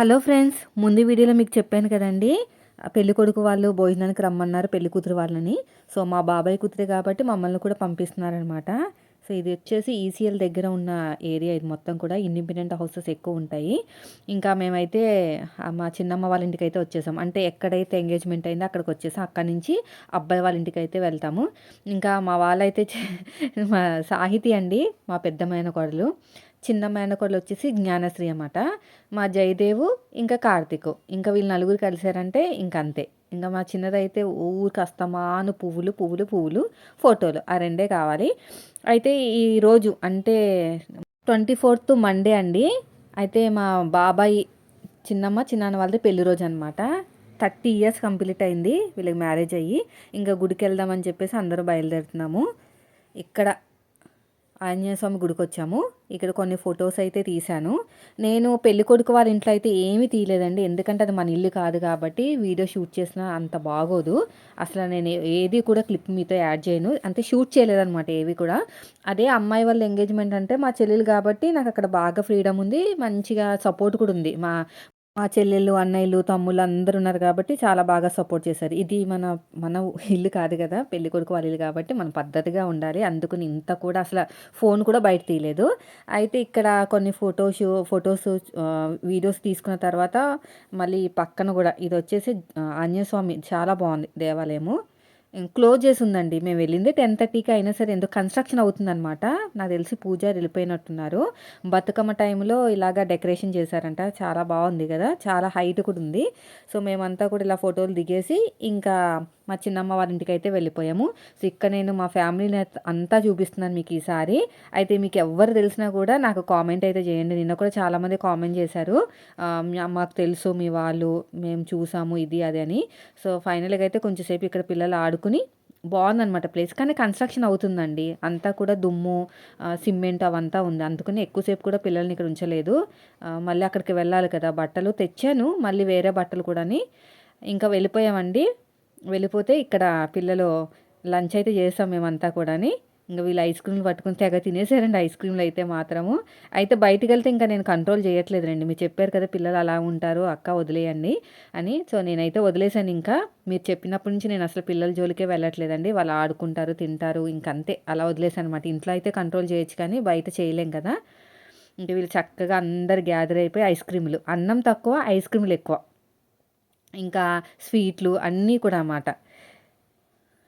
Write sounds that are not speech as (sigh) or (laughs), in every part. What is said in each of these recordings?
Hello friends ముందు వీడియోలో మీకు చెప్పాను కదండి పెళ్ళి కొడుకు వాళ్ళు భోజనానికి రమ్మన్నారు పెళ్ళి కూతురు వాళ్ళని. సో మా బాబాయ్ కూతురే కాబట్టి మమ్మల్ని కూడా పంపిస్తున్నారనమాట. సో ఇది వచ్చేసి ఈసీఎల్ దగ్గర ఉన్న ఏరియా. ఇది మొత్తం కూడా ఇండిపెండెంట్ హౌసెస్ ఎక్కువ ఉంటాయి. ఇంకా మేమైతే మా చిన్నమ్మ వాళ్ళ ఇంటికి అయితే వచ్చేసాం. అంటే ఎక్కడైతే ఎంగేజ్మెంట్ అయిందో అక్కడికి వచ్చేసాం. అక్కడి నుంచి అబ్బాయి వాళ్ళ ఇంటికి అయితే వెళ్తాము. ఇంకా మా వాళ్ళైతే మా సాహితీ అండి మా పెద్దమైన కొడలు. చిన్న మేనకోడలు వచ్చేసి జ్ఞానశ్రీ అన్నమాట. మా జయదేవు ఇంకా కార్తిక్. ఇంకా వీళ్ళు నలుగురు కలిసారంటే ఇంక అంతే. ఇంకా మా చిన్నదైతే ఊరికి అస్తమాను పువ్వులు పువ్వులు పువ్వులు ఫోటోలు. ఆ రెండే కావాలి. అయితే ఈరోజు అంటే ట్వంటీ ఫోర్త్ మండే అండి. అయితే మా బాబాయ్ చిన్నమ్మ చిన్నాన్న వాళ్ళది పెళ్ళి రోజు అనమాట థర్టీ ఇయర్స్ కంప్లీట్ అయింది. వీళ్ళకి మ్యారేజ్ అయ్యి. ఇంకా గుడికి వెళ్దామని చెప్పేసి అందరూ బయలుదేరుతున్నాము. ఇక్కడ ఆంజనేయ స్వామి గుడికి వచ్చాము. ఇక్కడ కొన్ని ఫొటోస్ అయితే తీశాను. నేను పెళ్ళి కొడుకు వాళ్ళ ఇంట్లో అయితే ఏమీ తీయలేదండి. ఎందుకంటే అది మన ఇల్లు కాదు కాబట్టి వీడియో షూట్ చేసిన అంత బాగోదు. అసలు నేను ఏది కూడా క్లిప్ మీతో యాడ్ చేయను. అంటే షూట్ చేయలేదన్నమాట ఏవి కూడా. అదే అమ్మాయి వాళ్ళ ఎంగేజ్మెంట్ అంటే మా చెల్లెలు కాబట్టి నాకు అక్కడ బాగా ఫ్రీడమ్ ఉంది. మంచిగా సపోర్ట్ కూడా ఉంది మా మా చెల్లెళ్ళు అన్నయ్యలు తమ్ముళ్ళు అందరూ ఉన్నారు కాబట్టి చాలా బాగా సపోర్ట్ చేశారు. ఇది మన మన ఇల్లు కాదు కదా పెళ్ళి కొడుకు వాళ్ళ ఇల్లు కాబట్టి మన పద్ధతిగా ఉండాలి. అందుకు ఇంత కూడా అసలు ఫోన్ కూడా బయట తీయలేదు. అయితే ఇక్కడ కొన్ని ఫొటోస్ ఫొటోస్ వీడియోస్ తీసుకున్న తర్వాత మళ్ళీ పక్కన కూడా ఇది వచ్చేసి ఆంజనేయ స్వామి చాలా బాగుంది దేవాలయము. క్లోజ్ చేసి ఉందండి మేము వెళ్ళింది టెన్ థర్టీకి అయినా సరే ఎందుకు కన్స్ట్రక్షన్ అవుతుందనమాట నాకు తెలిసి పూజారి వెళ్ళిపోయినట్టున్నారు. బతుకమ్మ టైంలో ఇలాగా డెకరేషన్ చేశారంట. చాలా బాగుంది కదా. చాలా హైట్ కూడా ఉంది. సో మేమంతా కూడా ఇలా ఫోటోలు దిగేసి ఇంకా మా చిన్నమ్మ వారి ఇంటికి అయితే వెళ్ళిపోయాము. సో ఇక్కడ నేను మా ఫ్యామిలీని అంతా చూపిస్తున్నాను మీకు ఈసారి. అయితే మీకు ఎవరు తెలిసినా కూడా నాకు కామెంట్ అయితే చేయండి. నిన్న కూడా చాలామంది కామెంట్ చేశారు. మాకు తెలుసు మీ వాళ్ళు మేము చూసాము ఇది అది అని. సో ఫైనల్గా అయితే కొంచెంసేపు ఇక్కడ పిల్లలు ఆడుకుని బాగుందనమాట ప్లేస్. కానీ కన్స్ట్రక్షన్ అవుతుందండి. అంతా కూడా దుమ్ము సిమెంట్ అవంతా ఉంది. అందుకని ఎక్కువసేపు కూడా పిల్లల్ని ఇక్కడ ఉంచలేదు. మళ్ళీ అక్కడికి వెళ్ళాలి కదా. బట్టలు తెచ్చాను. మళ్ళీ వేరే బట్టలు కూడాని ఇంకా వెళ్ళిపోయామండి. వెళ్ళిపోతే ఇక్కడ పిల్లలు లంచ్ అయితే చేస్తాం మేమంతా కూడాని. ఇంకా వీళ్ళు ఐస్ క్రీమ్లు పట్టుకుని తెగ తినేసారండి ఐస్ క్రీమ్లు అయితే మాత్రము. అయితే బయటికి వెళ్తే ఇంకా నేను కంట్రోల్ చేయట్లేదండి మీరు చెప్పారు కదా పిల్లలు అలా ఉంటారు అక్క వదిలేయండి అని. సో నేనైతే వదిలేసాను ఇంకా. మీరు చెప్పినప్పటి నుంచి నేను అసలు పిల్లల జోలికే వెళ్ళట్లేదండి. వాళ్ళు ఆడుకుంటారు తింటారు ఇంకంతే. అలా వదిలేసాను అనమాట ఇంట్లో అయితే కంట్రోల్ చేయొచ్చు కానీ బయట చేయలేం కదా. ఇంక వీళ్ళు చక్కగా అందరు గ్యాదర్ అయిపోయి ఐస్ క్రీములు. అన్నం తక్కువ ఐస్ క్రీములు ఎక్కువ. ఇంకా స్వీట్లు అన్నీ కూడా అన్నమాట.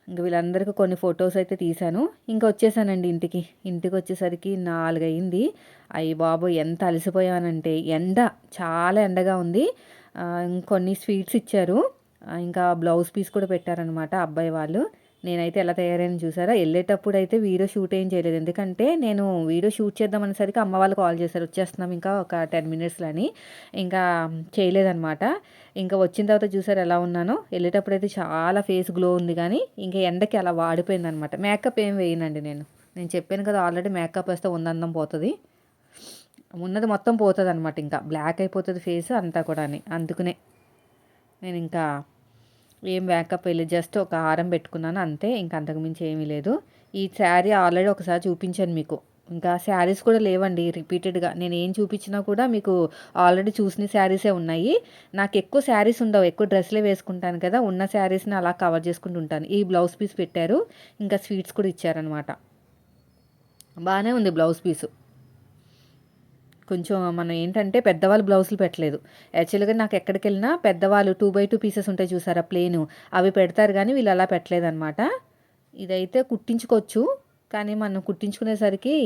ఇంకా వీళ్ళందరికీ కొన్ని ఫొటోస్ అయితే తీశాను. ఇంకా వచ్చేసానండి ఇంటికి. ఇంటికి వచ్చేసరికి నాలుగు అయింది అయ్యి బాబు ఎంత అలసిపోయానంటే ఎండ చాలా ఎండగా ఉంది. ఇంకొన్ని స్వీట్స్ ఇచ్చారు. ఇంకా బ్లౌజ్ పీస్ కూడా పెట్టారనమాట అబ్బాయి వాళ్ళు. నేనైతే ఎలా తయారైన చూసారా? వెళ్ళేటప్పుడు అయితే వీడియో షూట్ ఏం చేయలేదు. ఎందుకంటే నేను వీడియో షూట్ చేద్దాం అనేసరికి అమ్మ వాళ్ళు కాల్ చేశారు. వచ్చేస్తున్నాం ఇంకా ఒక టెన్ మినిట్స్లో అని. ఇంకా చేయలేదన్నమాట. ఇంకా వచ్చిన తర్వాత చూసారు ఎలా ఉన్నానో. వెళ్ళేటప్పుడు అయితే చాలా ఫేస్ గ్లో ఉంది కానీ ఇంకా ఎండకి అలా వాడిపోయింది అనమాట మేకప్ ఏం వేయనండి నేను. నేను చెప్పాను కదా ఆల్రెడీ మేకప్ వేస్తే ఉందందం పోతుంది. ఉన్నది మొత్తం పోతుంది అనమాట ఇంకా. బ్లాక్ అయిపోతుంది ఫేస్ అంతా కూడా అందుకునే నేను ఇంకా ఏం బ్యాకప్ వెళ్ళి జస్ట్ ఒక హారం పెట్టుకున్నాను అంతే. ఇంకా అంతకుమించి ఏమీ లేదు. ఈ శారీ ఆల్రెడీ ఒకసారి చూపించాను మీకు. ఇంకా శారీస్ కూడా లేవండి రిపీటెడ్గా నేను ఏం చూపించినా కూడా మీకు ఆల్రెడీ చూసిన శారీసే ఉన్నాయి. నాకు ఎక్కువ శారీస్ ఉండవు ఎక్కువ డ్రెస్లే వేసుకుంటాను కదా. ఉన్న శారీస్ని అలా కవర్ చేసుకుంటూ ఉంటాను. ఈ బ్లౌజ్ పీస్ పెట్టారు. ఇంకా స్వీట్స్ కూడా ఇచ్చారనమాట బాగానే ఉంది బ్లౌజ్ పీసు కొంచెం మనం ఏంటంటే పెద్దవాళ్ళు బ్లౌజులు పెట్టలేదు. యాక్చువల్గా నాకు ఎక్కడికి వెళ్ళినా పెద్దవాళ్ళు టూ బై టూ పీసెస్ ఉంటాయి చూసారా ప్లేను అవి పెడతారు కానీ వీళ్ళు అలా పెట్టలేదన్నమాట. ఇదైతే కుట్టించుకోవచ్చు కానీ మనం కుట్టించుకునేసరికి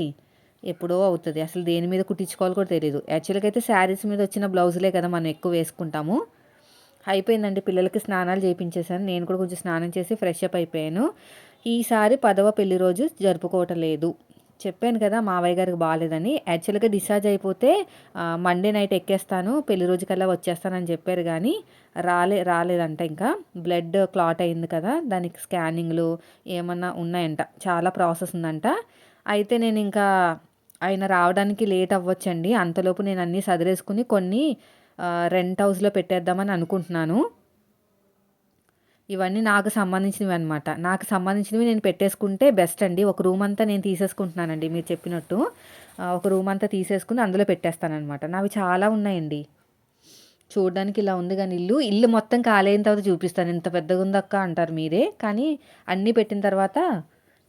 ఎప్పుడో అవుతుంది. అసలు దేని మీద కుట్టించుకోవాలి కూడా తెలియదు యాక్చువల్గా అయితే శారీస్ మీద వచ్చిన బ్లౌజులే కదా మనం ఎక్కువ వేసుకుంటాము. అయిపోయిందండి పిల్లలకి స్నానాలు చేయించేసాను నేను కూడా కొంచెం స్నానం చేసి ఫ్రెష్ అప్ అయిపోయాను. ఈసారి పదవ పెళ్ళి రోజు జరుపుకోవటం లేదు. చెప్పాను కదా మావయ్య గారికి బాగాలేదని యాక్చువల్గా డిశ్చార్జ్ అయిపోతే మండే నైట్ ఎక్కేస్తాను పెళ్ళి రోజుకల్లా వచ్చేస్తానని చెప్పారు కానీ రాలే రాలేదంట ఇంకా. బ్లడ్ క్లాట్ అయింది కదా దానికి స్కానింగ్లు ఏమన్నా ఉన్నాయంట. చాలా ప్రాసెస్ ఉందంట. అయితే నేను ఇంకా ఆయన రావడానికి లేట్ అవ్వచ్చండి. అంతలోపు నేను అన్నీ సదిరేసుకుని కొన్ని రెంట్ హౌస్లో పెట్టేద్దామని అనుకుంటున్నాను. ఇవన్నీ నాకు సంబంధించినవి అనమాట నాకు సంబంధించినవి నేను పెట్టేసుకుంటే బెస్ట్ అండి. ఒక రూమ్ అంతా నేను తీసేసుకుంటున్నానండి మీరు చెప్పినట్టు. ఒక రూమ్ అంతా తీసేసుకుని అందులో పెట్టేస్తానమాట నావి చాలా ఉన్నాయండి. చూడడానికి ఇలా ఉంది కానీ ఇల్లు. ఇల్లు మొత్తం ఖాళీ అయిన తర్వాత చూపిస్తాను. ఇంత పెద్దగా ఉందక్క అంటారు మీరే. కానీ అన్నీ పెట్టిన తర్వాత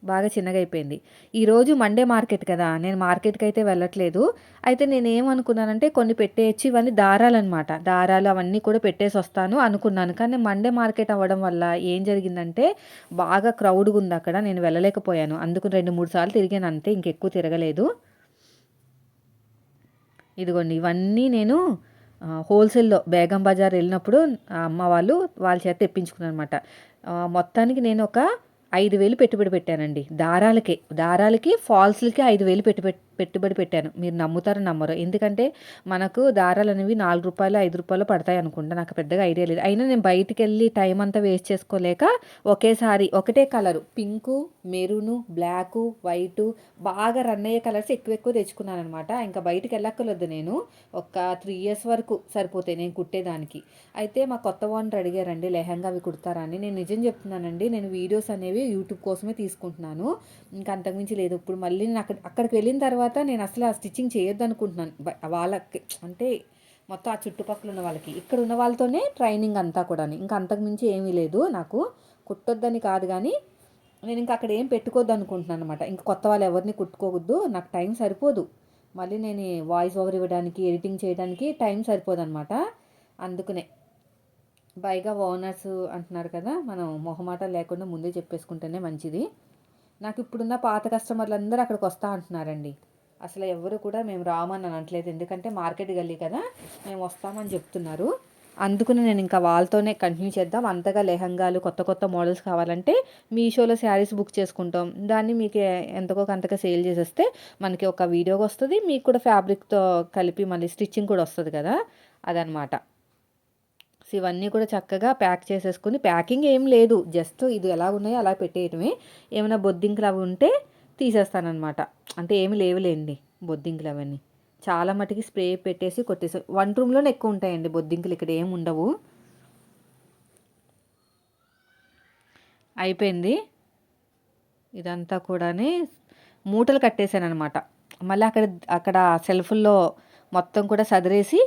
బాగా చిన్నగా అయిపోయింది ఈరోజు మండే మార్కెట్ కదా నేను మార్కెట్కి అయితే వెళ్ళట్లేదు. అయితే నేను ఏమనుకున్నానంటే కొన్ని పెట్టేయచ్చు ఇవన్నీ దారాలు అనమాట దారాలు అవన్నీ కూడా పెట్టేసి వస్తాను అనుకున్నాను. కానీ మండే మార్కెట్ అవ్వడం వల్ల ఏం జరిగిందంటే బాగా క్రౌడ్గా ఉంది అక్కడ నేను వెళ్ళలేకపోయాను. అందుకు రెండు మూడు సార్లు తిరిగాను అంతే ఇంకెక్కువ తిరగలేదు. ఇదిగోండి ఇవన్నీ నేను హోల్సేల్లో బేగం బజార్ వెళ్ళినప్పుడు అమ్మ వాళ్ళు వాళ్ళ చేత తెప్పించుకున్నాను అనమాట మొత్తానికి నేను ఒక ఐదు వేలు పెట్టుబడి పెట్టానండి. దారాలకే. దారాలకి ఫాల్స్లకి ఐదు వేలు పెట్టుబడి పెట్టుబడి పెట్టాను. మీరు నమ్ముతారో నమ్మరు. ఎందుకంటే మనకు దారాలు అనేవి నాలుగు రూపాయలు ఐదు రూపాయలు పడతాయి అనుకుంటా. నాకు పెద్దగా ఐడియా లేదు. అయినా నేను బయటికి వెళ్ళి టైం అంతా వేస్ట్ చేసుకోలేక ఒకేసారి ఒకటే colour. Pink maroon black white బాగా రన్ అయ్యే కలర్స్ ఎక్కువ ఎక్కువ తెచ్చుకున్నాను అనమాట ఇంకా బయటికి వెళ్ళక్కర్లేదు నేను. ఒక త్రీ ఇయర్స్ వరకు సరిపోతాయి నేను కుట్టేదానికి. అయితే మా కొత్త ఓనర్ అడిగారండి లెహంగా అవి కుడతారని నేను నిజం చెప్తున్నానండి నేను వీడియోస్ అనేవి యూట్యూబ్ కోసమే తీసుకుంటున్నాను. ఇంకా అంతకుమించి లేదు. ఇప్పుడు మళ్ళీ నేను అక్కడ అక్కడికి వెళ్ళిన తర్వాత తర్వాత నేను అసలు ఆ స్టిచ్చింగ్ చేయొద్దు అనుకుంటున్నాను వాళ్ళకి అంటే మొత్తం ఆ చుట్టుపక్కల ఉన్న వాళ్ళకి. ఇక్కడ ఉన్న వాళ్ళతోనే ట్రైనింగ్ అంతా కూడా ఇంకా అంతకుమించి ఏమీ లేదు. నాకు కుట్టొద్దని కాదు కానీ నేను ఇంకా అక్కడ ఏం పెట్టుకోవద్దు అనుకుంటున్నాను అనమాట ఇంకా కొత్త వాళ్ళు ఎవరిని కుట్టుకోవద్దు నాకు టైం సరిపోదు. మళ్ళీ నేను వాయిస్ ఓవర్ ఇవ్వడానికి ఎడిటింగ్ చేయడానికి టైం సరిపోదు అనమాట అందుకనే. పైగా ఓనర్స్ అంటున్నారు కదా మనం మొహమాట లేకుండా ముందే చెప్పేసుకుంటేనే మంచిది. నాకు ఇప్పుడున్న పాత కస్టమర్లు అందరూ అక్కడికి వస్తా అంటున్నారండి. అసలు ఎవరు కూడా మేము రామని అనట్లేదు. ఎందుకంటే మార్కెట్ గల్లీ కదా మేము వస్తామని చెప్తున్నారు. అందుకని నేను ఇంకా వాళ్ళతోనే కంటిన్యూ చేద్దాం. అంతగా లెహంగాలు కొత్త కొత్త మోడల్స్ కావాలంటే మీషోలో శారీస్ బుక్ చేసుకుంటాం. దాన్ని మీకు ఎంతకో అంతగా సేల్ చేసేస్తే మనకి ఒక వీడియోగా వస్తుంది. మీకు కూడా ఫ్యాబ్రిక్తో కలిపి మళ్ళీ స్టిచ్చింగ్ కూడా వస్తుంది కదా? అదనమాట సో ఇవన్నీ కూడా చక్కగా ప్యాక్ చేసేసుకుని ప్యాకింగ్ ఏం లేదు. జస్ట్ ఇది ఎలా ఉన్నాయో అలా పెట్టేయటమే. ఏమైనా బొద్దింకులు అవి ఉంటే తీసేస్తానమాట అంటే ఏమి లేవులేండి బొద్దింకులు అవన్నీ. చాలా మటుకి స్ప్రే పెట్టేసి కొట్టేసి వన్ రూమ్లోనే ఎక్కువ ఉంటాయండి బొద్దింకలు ఇక్కడ ఏమి ఉండవు. అయిపోయింది. ఇదంతా కూడానే మూటలు కట్టేశాను అనమాట మళ్ళీ అక్కడ అక్కడ సెల్ఫుల్లో మొత్తం కూడా సదిరేసి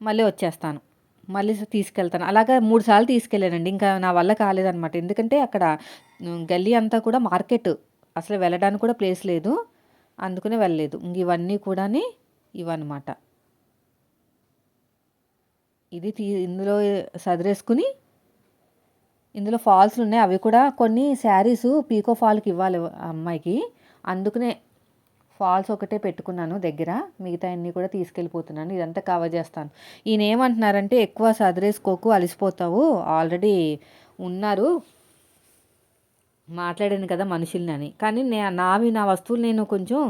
మళ్ళీ వచ్చేస్తాను. మళ్ళీ తీసుకెళ్తాను. అలాగా మూడు సార్లు తీసుకెళ్ళానండి. ఇంకా నా వల్ల కాలేదనమాట ఎందుకంటే అక్కడ గల్లీ అంతా కూడా మార్కెట్. అసలు వెళ్ళడానికి కూడా ప్లేస్ లేదు. అందుకని వెళ్ళలేదు. ఇంక ఇవన్నీ కూడా ఇవన్నమాట ఇది తీ ఇందులో సదిరేసుకుని ఇందులో ఫాల్స్లు ఉన్నాయి. అవి కూడా కొన్ని శారీస్ పీకో ఫాల్కి ఇవ్వాలి అమ్మాయికి. అందుకనే ఫాల్స్ ఒకటే పెట్టుకున్నాను దగ్గర. మిగతా అన్నీ కూడా తీసుకెళ్ళిపోతున్నాను. ఇదంతా కవర్ చేస్తాను. ఈయన ఏమంటున్నారంటే ఎక్కువ సదిరేసుకోకు అలసిపోతావు. ఆల్రెడీ ఉన్నారు. మాట్లాడాను కదా మనుషుల్ని అని. కానీ నే నావి నా వస్తువులు నేను కొంచెం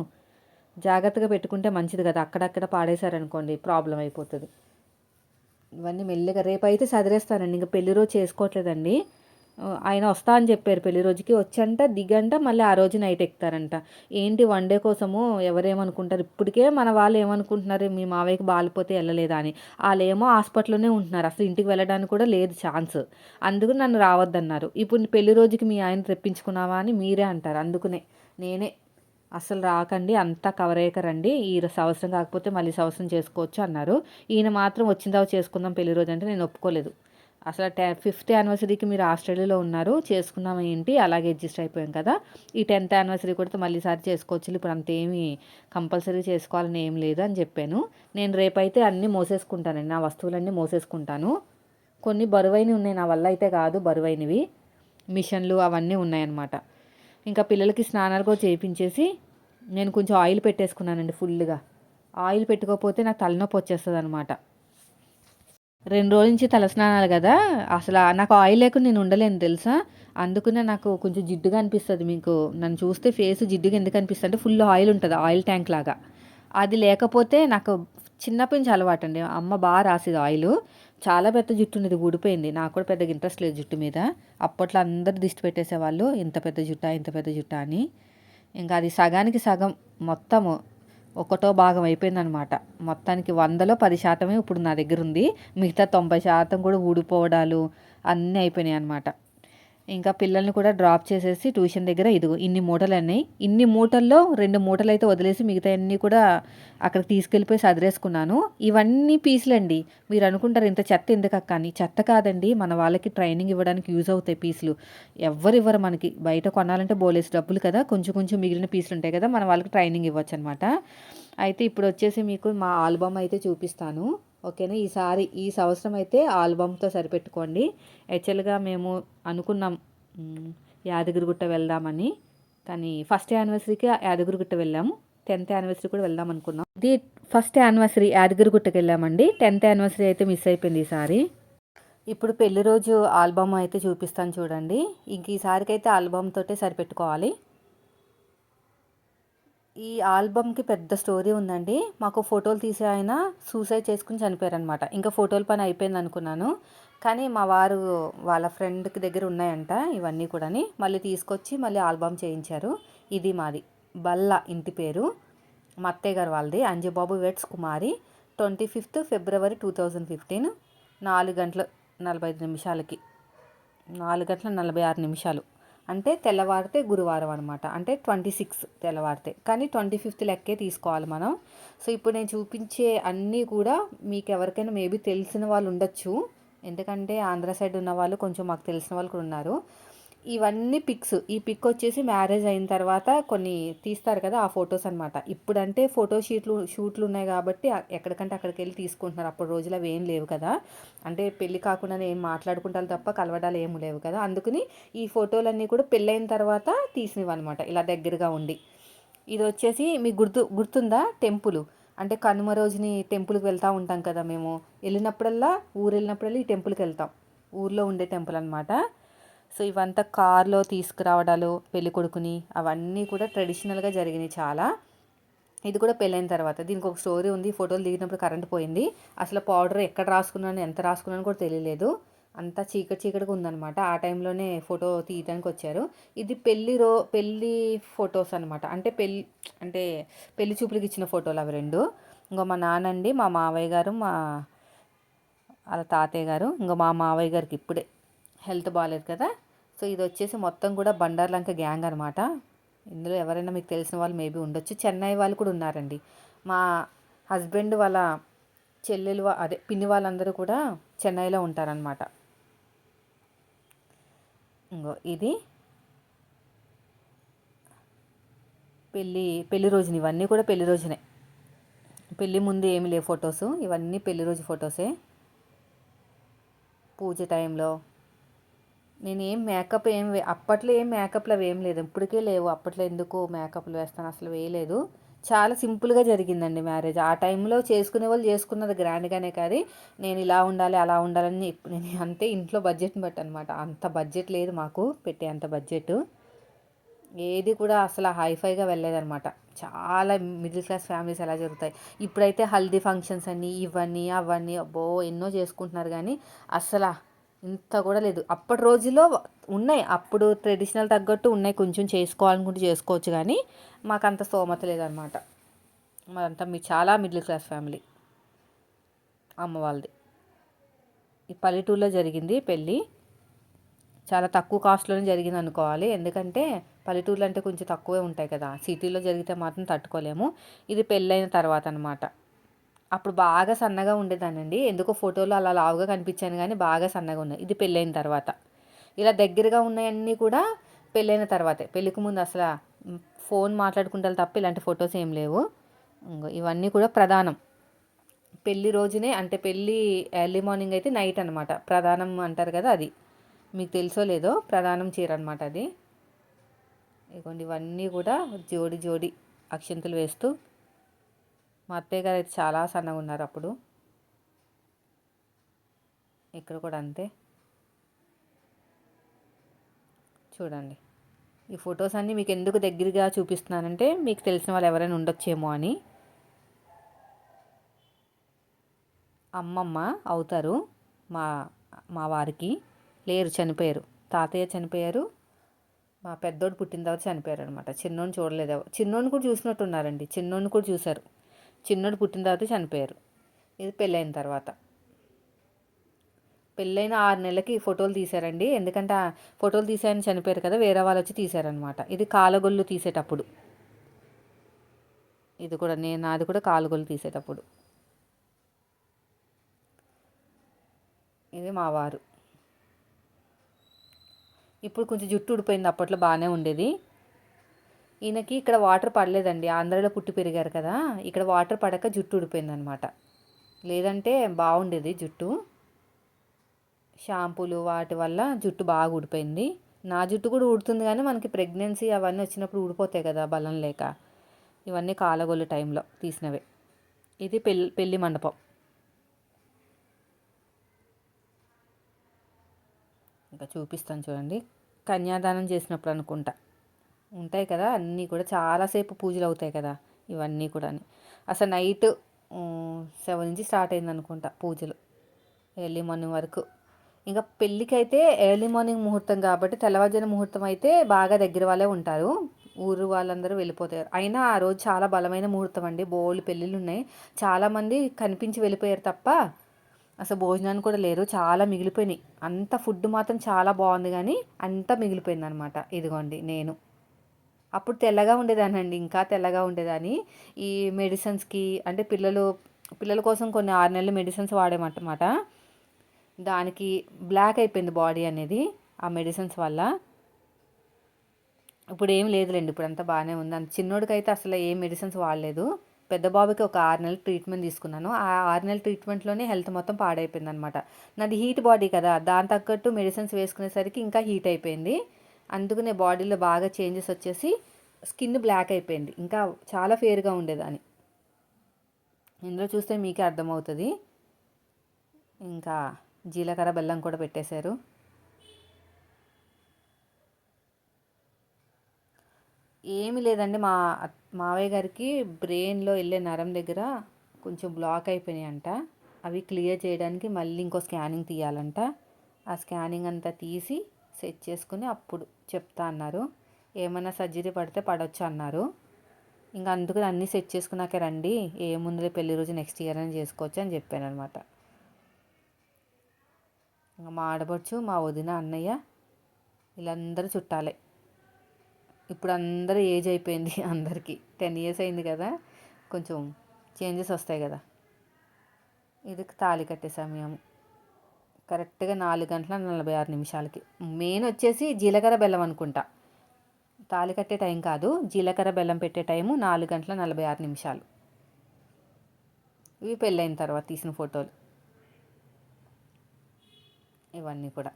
జాగ్రత్తగా పెట్టుకుంటే మంచిది కదా. అక్కడక్కడ పాడేశారనుకోండి ప్రాబ్లం అయిపోతుంది. ఇవన్నీ మెల్లిగా రేపు అయితే సదిరేస్తానండి. ఇంకా పెళ్ళి రోజు చేసుకోవట్లేదండి. ఆయన వస్తా అని చెప్పారు పెళ్ళి రోజుకి. వచ్చంట దిగంట మళ్ళీ ఆ రోజు నైట్ ఎక్కుతారంట. ఏంటి వన్ డే కోసము ఎవరేమనుకుంటారు? ఇప్పటికే మన వాళ్ళు ఏమనుకుంటున్నారు? మీ మావయ్యకి బాలిపోతే వెళ్ళలేదా అని. వాళ్ళు ఏమో హాస్పిటల్లోనే ఉంటున్నారు. అసలు ఇంటికి వెళ్ళడానికి కూడా లేదు ఛాన్స్. అందుకు నన్ను రావద్దన్నారు. ఇప్పుడు పెళ్ళి రోజుకి మీ ఆయన తెప్పించుకున్నావా అని మీరే అంటారు. అందుకునే నేనే అసలు రాకండి అంతా కవర్ అయ్యకరండి ఈ సంవత్సరం కాకపోతే మళ్ళీ సంవత్సరం చేసుకోవచ్చు అన్నారు. ఈయన మాత్రం వచ్చిందావు చేసుకుందాం పెళ్ళి రోజు అంటే నేను ఒప్పుకోలేదు. అసలు టె ఫిఫ్త్ యానివర్సరీకి మీరు ఆస్ట్రేలియాలో ఉన్నారు చేసుకున్నాం ఏంటి? అలాగే అడ్జస్ట్ అయిపోయాం కదా. ఈ టెన్త్ యానివర్సరీ కూడా మళ్ళీసారి చేసుకోవచ్చు ఇప్పుడు అంతేమీ కంపల్సరీ చేసుకోవాలని ఏం లేదు అని చెప్పాను. నేను రేపైతే అన్నీ మోసేసుకుంటానండి. నా వస్తువులన్నీ మోసేసుకుంటాను. కొన్ని బరువైనవి ఉన్నాయి. నా వల్ల అయితే కాదు బరువైనవి. మిషన్లు అవన్నీ ఉన్నాయన్నమాట. ఇంకా పిల్లలకి స్నానాలు కూడా చేయించేసి నేను కొంచెం ఆయిల్ పెట్టేసుకున్నానండి ఫుల్గా. ఆయిల్ పెట్టుకోకపోతే నాకు తలనొప్పి వచ్చేస్తుంది అనమాట రెండు రోజుల నుంచి తలస్నానాలు కదా. అసలు నాకు ఆయిల్ లేకుండా నేను ఉండలేను తెలుసా? అందుకనే నాకు కొంచెం జిడ్డుగా అనిపిస్తుంది మీకు. నన్ను చూస్తే ఫేస్ జిడ్డుగా ఎందుకు అనిపిస్తుంది? అంటే ఫుల్ ఆయిల్ ఉంటుంది ఆయిల్ ట్యాంక్ లాగా. అది లేకపోతే నాకు చిన్నప్పటి నుంచి అలవాటు అండి అమ్మ బాగా రాసేది ఆయిల్. చాలా పెద్ద జుట్టు ఉండేది ఊడిపోయింది. నాకు కూడా పెద్దగా ఇంట్రెస్ట్ లేదు జుట్టు మీద. అప్పట్లో అందరు దిష్టి పెట్టేసేవాళ్ళు ఇంత పెద్ద జుట్ట ఇంత పెద్ద జుట్ట అని. ఇంకా అది సగానికి సగం మొత్తము ఒకటో భాగం అయిపోయిందనమాట. మొత్తానికి వందలో పది శాతమే ఇప్పుడు నా దగ్గర ఉంది మిగతా తొంభై శాతం కూడా ఊడిపోవడాలు అన్నీ అయిపోయినాయి అనమాట ఇంకా పిల్లల్ని కూడా డ్రాప్ చేసేసి ట్యూషన్ దగ్గర ఇదిగో ఇన్ని మూటలు అన్నాయి ఇన్ని మూటల్లో రెండు మూటలు అయితే వదిలేసి మిగతా అన్నీ కూడా అక్కడికి తీసుకెళ్ళిపోయి సదిరేసుకున్నాను. ఇవన్నీ పీసులండి. మీరు అనుకుంటారు ఇంత చెత్త ఎందుకు కానీ చెత్త కాదండి. మన వాళ్ళకి ట్రైనింగ్ ఇవ్వడానికి యూజ్ అవుతాయి పీసులు. ఎవరివ్వరు మనకి. బయట కొనాలంటే బోలేసి డబ్బులు కదా. కొంచెం కొంచెం మిగిలిన పీసులు ఉంటాయి కదా. మన వాళ్ళకి ట్రైనింగ్ ఇవ్వచ్చు అనమాట అయితే ఇప్పుడు వచ్చేసి మీకు మా ఆల్బమ్ అయితే చూపిస్తాను. ఓకేనా? ఈసారి ఈ సంవత్సరం అయితే ఆల్బమ్తో సరిపెట్టుకోండి. యాక్చువల్గా మేము అనుకున్నాం యాదగిరిగుట్ట వెళ్దామని. కానీ ఫస్ట్ యానివర్సరీకి యాదగిరిగుట్ట వెళ్ళాము. టెన్త్ యానివర్సరీ కూడా వెళ్దాం అనుకున్నాం. ఇది ఫస్ట్ యానివర్సరీ యాదగిరిగుట్టకి వెళ్ళామండి. టెన్త్ యానివర్సరీ అయితే మిస్ అయిపోయింది ఈసారి. ఇప్పుడు పెళ్ళి రోజు ఆల్బమ్ అయితే చూపిస్తాను చూడండి. ఇంక ఈసారికైతే ఆల్బమ్ తోటే సరిపెట్టుకోవాలి. ఈ ఆల్బమ్కి పెద్ద స్టోరీ ఉందండి. మాకు ఫోటోలు తీసే ఆయన సూసైడ్ చేసుకుని చనిపోయారనమాట ఇంకా ఫోటోల పని అయిపోయింది అనుకున్నాను. కానీ మా వారు వాళ్ళ ఫ్రెండ్కి దగ్గర ఉన్నాయంట ఇవన్నీ కూడాని. మళ్ళీ తీసుకొచ్చి మళ్ళీ ఆల్బమ్ చేయించారు. ఇది మాది. బల్ల ఇంటి పేరు. మా అత్తయ్య గారు వాళ్ళది. Anjababu weds Kumari. Twenty fifth February two thousand fifteen. నాలుగు గంటల నలభై ఐదు నిమిషాలకి. నాలుగు గంటల నలభై ఆరు నిమిషాలు. అంటే తెల్లవారితే గురువారం అనమాట అంటే ట్వంటీ సిక్స్ తెల్లవారితే. కానీ ట్వంటీ ఫిఫ్త్ లెక్కే తీసుకోవాలి మనం. సో ఇప్పుడు నేను చూపించే అన్నీ కూడా మీకు ఎవరికైనా మేబీ తెలిసిన వాళ్ళు ఉండొచ్చు. ఎందుకంటే ఆంధ్ర సైడ్ ఉన్న వాళ్ళు కొంచెం మాకు తెలిసిన వాళ్ళు కూడా ఉన్నారు. ఇవన్నీ పిక్స్. ఈ పిక్ వచ్చేసి మ్యారేజ్ అయిన తర్వాత కొన్ని తీస్తారు కదా ఆ ఫొటోస్ అనమాట ఇప్పుడంటే ఫోటో షీట్లు షూట్లు ఉన్నాయి కాబట్టి ఎక్కడికంటే అక్కడికి వెళ్ళి తీసుకుంటున్నారు. అప్పుడు రోజులు అవి ఏం లేవు కదా. అంటే పెళ్ళి కాకుండా ఏం మాట్లాడుకుంటారు తప్ప కలవడాలు ఏమి లేవు కదా. అందుకని ఈ ఫోటోలన్నీ కూడా పెళ్ళైన తర్వాత తీసినవి అనమాట ఇలా దగ్గరగా ఉండి. ఇది వచ్చేసి మీకు గుర్తు గుర్తుందా? టెంపుల్. అంటే కనుమ రోజుని టెంపుల్కి వెళ్తూ ఉంటాం కదా మేము. వెళ్ళినప్పుడల్లా ఊరు వెళ్ళినప్పుడల్లా ఈ టెంపుల్కి వెళ్తాం. ఊర్లో ఉండే టెంపుల్ అనమాట సో ఇవంతా కార్లో తీసుకురావడాలు పెళ్ళి కొడుకుని అవన్నీ కూడా ట్రెడిషనల్గా జరిగినాయి చాలా. ఇది కూడా పెళ్ళైన తర్వాత. దీనికి ఒక స్టోరీ ఉంది. ఫోటోలు దిగినప్పుడు కరెంట్ పోయింది. అసలు పౌడర్ ఎక్కడ రాసుకున్నాను ఎంత రాసుకున్నాను కూడా తెలియలేదు. అంతా చీకటి చీకటిగా ఉందనమాట ఆ టైంలోనే ఫోటో తీయడానికి వచ్చారు. ఇది పెళ్ళి రో పెళ్ళి ఫొటోస్ అనమాట అంటే పెళ్ళి అంటే పెళ్ళి చూపులకి ఇచ్చిన ఫోటోలు అవి రెండు. ఇంకో మా నాన్నండి మా మావయ్య గారు మా వాళ్ళ తాతయ్య గారు ఇంకో మా మావయ్య గారికి ఇప్పుడే. హెల్త్ బాగాలేదు కదా. సో ఇది వచ్చేసి మొత్తం కూడా బండార్లంక గ్యాంగ్ అనమాట ఇందులో ఎవరైనా మీకు తెలిసిన వాళ్ళు మేబీ ఉండొచ్చు. చెన్నై వాళ్ళు కూడా ఉన్నారండి. మా హస్బెండ్ వాళ్ళ చెల్లెలు అదే పిన్ని వాళ్ళందరూ కూడా చెన్నైలో ఉంటారనమాట ఇంకో ఇది. పెళ్ళి పెళ్ళి రోజున ఇవన్నీ కూడా పెళ్ళి రోజునే. పెళ్ళి ముందు ఏమి లేవు ఫొటోస్. ఇవన్నీ పెళ్ళి రోజు ఫొటోసే. పూజ టైంలో నేను ఏం మేకప్ ఏం అప్పట్లో ఏం మేకప్లు అవి ఏం లేదు ఇప్పటికే లేవు. అప్పట్లో ఎందుకు మేకప్లు వేస్తాను. అసలు వేయలేదు. చాలా సింపుల్గా జరిగిందండి మ్యారేజ్. ఆ టైంలో చేసుకునే వాళ్ళు చేసుకున్నది గ్రాండ్గానే కానీ నేను ఇలా ఉండాలి అలా ఉండాలని నేను అంతే ఇంట్లో బడ్జెట్ని బట్టి అనమాట అంత బడ్జెట్ లేదు మాకు పెట్టే అంత బడ్జెట్. ఏది కూడా అసలు హైఫైగా వెళ్ళలేదనమాట. చాలా మిడిల్ క్లాస్ ఫ్యామిలీస్ ఎలా జరుగుతాయి. ఇప్పుడైతే హల్దీ ఫంక్షన్స్ అని ఇవన్నీ అవన్నీ అబ్బో ఎన్నో చేసుకుంటున్నారు కానీ అసలు ఇంత కూడా లేదు. అప్పటి రోజుల్లో ఉన్నాయి. అప్పుడు ట్రెడిషనల్ తగ్గట్టు ఉన్నాయి. కొంచెం చేసుకోవాలనుకుంటే చేసుకోవచ్చు కానీ మాకు అంత స్తోమత లేదనమాట మాదంతా మీ చాలా మిడిల్ క్లాస్ ఫ్యామిలీ. అమ్మ వాళ్ళది. ఈ పల్లెటూరులో జరిగింది పెళ్ళి. చాలా తక్కువ కాస్ట్లోనే జరిగింది అనుకోవాలి. ఎందుకంటే పల్లెటూర్లు అంటే కొంచెం తక్కువే ఉంటాయి కదా. సిటీలో జరిగితే మాత్రం తట్టుకోలేము. ఇది పెళ్ళైన తర్వాత అనమాట అప్పుడు బాగా సన్నగా ఉండేదానండి ఎందుకో ఫోటోలో అలా లావుగా కనిపించాను కానీ బాగా సన్నగా ఉన్నాయి. ఇది పెళ్ళైన తర్వాత. ఇలా దగ్గరగా ఉన్నాయన్నీ కూడా పెళ్ళైన తర్వాతే. పెళ్ళికి ముందు అసలు ఫోన్ మాట్లాడుకుంటారు తప్ప ఇలాంటి ఫొటోస్ ఏం లేవు. ఇవన్నీ కూడా ప్రధానం. పెళ్ళి రోజునే అంటే పెళ్ళి ఎర్లీ మార్నింగ్ అయితే నైట్ అనమాట ప్రధానం అంటారు కదా అది. మీకు తెలుసో లేదో ప్రధానం చీర అనమాట అది. ఇదిగోండి ఇవన్నీ కూడా జోడి జోడి అక్షంతులు వేస్తూ మా అత్తయ్య గారు అయితే చాలా సన్నగా ఉన్నారు అప్పుడు. ఇక్కడ కూడా అంతే. చూడండి. ఈ ఫొటోస్ అన్నీ మీకు ఎందుకు దగ్గరగా చూపిస్తున్నానంటే మీకు తెలిసిన వాళ్ళు ఎవరైనా ఉండొచ్చేమో అని. అమ్మమ్మ అవుతారు మా మా వారికి. లేరు చనిపోయారు. తాతయ్య చనిపోయారు. మా పెద్దోడు పుట్టిన తర్వాత చనిపోయారు అనమాట చిన్నోని చూడలేదు. చిన్నోని కూడా చూసినట్టున్నారండి. చిన్నోని కూడా చూశారు. చిన్నోడు పుట్టిన తర్వాత చనిపోయారు. ఇది పెళ్ళైన తర్వాత. పెళ్ళైన ఆరు నెలలకి ఫోటోలు తీశారండి. ఎందుకంటే ఆ ఫోటోలు తీసాయని చనిపోయారు కదా వేరే వాళ్ళు వచ్చి తీశారనమాట ఇది కాలగొల్లు తీసేటప్పుడు. ఇది కూడా నేను నాది కూడా కాలుగొల్లు తీసేటప్పుడు. ఇది మా వారు. ఇప్పుడు కొంచెం జుట్టు ఊడిపోయింది అప్పట్లో బాగానే ఉండేది. ఈయనకి ఇక్కడ వాటర్ పడలేదండి. ఆంధ్రలో పుట్టి పెరిగారు కదా. ఇక్కడ వాటర్ పడక జుట్టు ఉడిపోయిందనమాట లేదంటే బాగుండేది జుట్టు. షాంపూలు వాటి వల్ల జుట్టు బాగా ఊడిపోయింది. నా జుట్టు కూడా ఊడుతుంది కానీ మనకి ప్రెగ్నెన్సీ అవన్నీ వచ్చినప్పుడు ఊడిపోతాయి కదా బలం లేక. ఇవన్నీ కాలగొల్లు టైంలో తీసినవే. ఇది పెళ్ళి పెళ్ళి మండపం. ఇంకా చూపిస్తాను చూడండి. కన్యాదానం చేసినప్పుడు అనుకుంటా. ఉంటాయి కదా అన్నీ కూడా చాలాసేపు పూజలు అవుతాయి కదా ఇవన్నీ కూడా అసలు నైట్ సెవెన్ నుంచి స్టార్ట్ అయింది అనుకుంటా పూజలు ఎర్లీ మార్నింగ్ వరకు. ఇంకా పెళ్ళికి అయితే ఎర్లీ మార్నింగ్ ముహూర్తం కాబట్టి తెల్లవారుజామున ముహూర్తం అయితే బాగా దగ్గర వాళ్ళే ఉంటారు. ఊరు వాళ్ళందరూ వెళ్ళిపోతారు. అయినా ఆ రోజు చాలా బలమైన ముహూర్తం అండి. బోళ్ళు పెళ్ళిళ్ళు ఉన్నాయి. చాలామంది కనిపించి వెళ్ళిపోయారు తప్ప అసలు భోజనాన్ని కూడా లేరు. చాలా మిగిలిపోయినాయి. అంత ఫుడ్ మాత్రం చాలా బాగుంది కానీ అంతా మిగిలిపోయింది అనమాట ఇదిగోండి నేను. అప్పుడు తెల్లగా ఉండేదాన్ని అండి ఇంకా తెల్లగా ఉండేదాన్ని. ఈ మెడిసిన్స్కి అంటే పిల్లలు పిల్లల కోసం కొన్ని ఆరు నెలలు మెడిసిన్స్ వాడేమన్నమాట. దానికి బ్లాక్ అయిపోయింది బాడీ అనేది ఆ మెడిసిన్స్ వల్ల. ఇప్పుడు ఏం లేదులేండి ఇప్పుడు అంతా బాగానే ఉంది. అంత చిన్నోడికి అయితే అసలు ఏం మెడిసిన్స్ వాడలేదు. పెద్ద బాబుకి ఒక ఆరు నెలల ట్రీట్మెంట్ తీసుకున్నాను. ఆ ఆరు నెలల ట్రీట్మెంట్లోనే హెల్త్ మొత్తం పాడైపోయింది అనమాట నాది హీట్ బాడీ కదా దాని తగ్గట్టు మెడిసిన్స్ వేసుకునేసరికి ఇంకా హీట్ అయిపోయింది. అందుకనే బాడీలో బాగా చేంజెస్ వచ్చేసి స్కిన్ బ్లాక్ అయిపోయింది. ఇంకా చాలా ఫేర్గా ఉండేదాన్ని. ఇందులో చూస్తే మీకే అర్థమవుతుంది. ఇంకా జీలకర్ర బెల్లం కూడా పెట్టేశారు. ఏమీ లేదండి. మా మావయ్య గారికి బ్రెయిన్లో వెళ్ళే నరం దగ్గర కొంచెం బ్లాక్ అయిపోయినాయి అంట అవి క్లియర్ చేయడానికి మళ్ళీ ఇంకో స్కానింగ్ తీయాలంట. ఆ స్కానింగ్ అంతా తీసి సెట్ చేసుకుని అప్పుడు చెప్తా అన్నారు. ఏమైనా సర్జరీ పడితే పడవచ్చు అన్నారు. ఇంకా అందుకని అన్నీ సెట్ చేసుకున్నాక రండి ఏముంది పెళ్ళి రోజు నెక్స్ట్ ఇయర్ అని చేసుకోవచ్చు అని చెప్పాను అనమాట ఇంకా మా ఆడపడుచు మా వదిన అన్నయ్య వీళ్ళందరూ చుట్టాలే. ఇప్పుడు అందరూ ఏజ్ అయిపోయింది (laughs) అందరికీ. టెన్ ఇయర్స్ అయింది కదా కొంచెం చేంజెస్ వస్తాయి కదా. ఇది తాళి కట్టే సమయం. కరెక్ట్గా నాలుగు గంటల నలభై ఆరు నిమిషాలకి. మెయిన్ వచ్చేసి జీలకర్ర బెల్లం అనుకుంటా. తాళి కట్టే టైం కాదు. జీలకర్ర బెల్లం పెట్టే టైము నాలుగు గంటల నలభై ఆరు నిమిషాలు. ఇవి పెళ్ళైన తర్వాత తీసిన ఫోటోలు. ఇవన్నీ కూడా.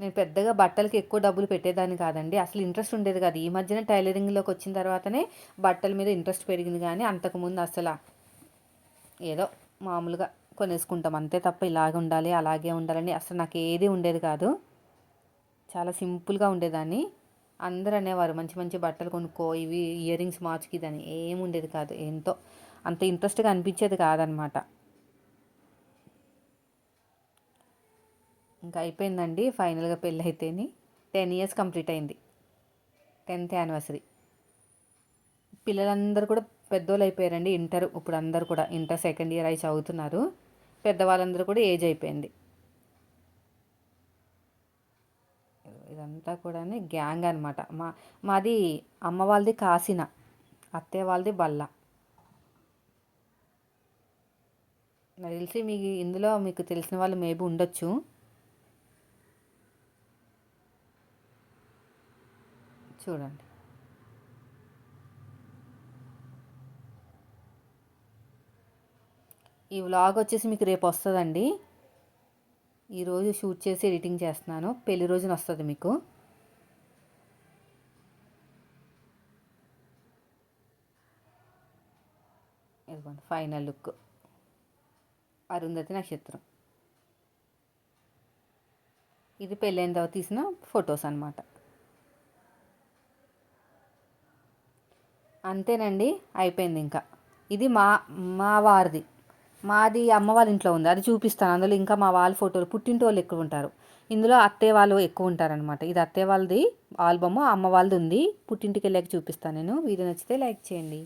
నేను పెద్దగా బట్టలకి ఎక్కువ డబ్బులు పెట్టేదాన్ని కాదండి. అసలు ఇంట్రెస్ట్ ఉండేది కాదు. ఈ మధ్యన టైలరింగ్లోకి వచ్చిన తర్వాతనే బట్టల మీద ఇంట్రెస్ట్ పెరిగింది కానీ అంతకుముందు అసలు ఏదో మామూలుగా కొనేసుకుంటాం. అంతే తప్ప ఇలాగే ఉండాలి అలాగే ఉండాలని అసలు నాకు ఏది ఉండేది కాదు. చాలా సింపుల్గా ఉండేదాన్ని. అందరూ అనేవారు మంచి మంచి బట్టలు కొనుక్కో ఇవి ఇయర్ రింగ్స్ మార్చుకిదని ఏం ఉండేది కాదు. ఎంతో అంత ఇంట్రెస్ట్గా అనిపించేది కాదనమాట. ఇంకా అయిపోయిందండి ఫైనల్గా పెళ్ళి అయితేని టెన్ ఇయర్స్ కంప్లీట్ అయింది. Tenth anniversary. పిల్లలందరూ కూడా పెద్దోళ్ళు అయిపోయారండి. ఇంటర్ ఇప్పుడు అందరు కూడా ఇంటర్ సెకండ్ ఇయర్ అయి చదువుతున్నారు. పెద్దవాళ్ళందరూ కూడా ఏజ్ అయిపోయింది. ఇదంతా కూడా గ్యాంగ్ అనమాట మా మాది అమ్మ వాళ్ళది కాసిన అత్తయ్య వాళ్ళది బల్ల. నాకు తెలిసి మీకు ఇందులో మీకు తెలిసిన వాళ్ళు మేబీ ఉండొచ్చు. చూడండి. ఈ వ్లాగ్ వచ్చేసి మీకు రేపు వస్తుందండి. ఈరోజు షూట్ చేసి ఎడిటింగ్ చేస్తున్నాను. పెళ్ళి రోజున వస్తుంది మీకు. ఇదిగోండి ఫైనల్ లుక్ అరుంధతి నక్షత్రం. ఇది పెళ్ళైన తర్వాత తీసిన ఫొటోస్ అనమాట అంతేనండి అయిపోయింది ఇంకా. ఇది మా మా వారిది. మాది అమ్మ వాళ్ళ ఇంట్లో ఉంది. అది చూపిస్తాను. అందులో ఇంకా మా వాళ్ళ ఫోటోలు పుట్టింటి వాళ్ళు ఎక్కువ ఉంటారు. ఇందులో అత్తే వాళ్ళు ఎక్కువ ఉంటారనమాట ఇది అత్తే వాళ్ళది ఆల్బమ్ అమ్మ వాళ్ళది ఉంది. పుట్టింటికి వెళ్ళాక చూపిస్తాను నేను. వీడియో నచ్చితే లైక్ చేయండి.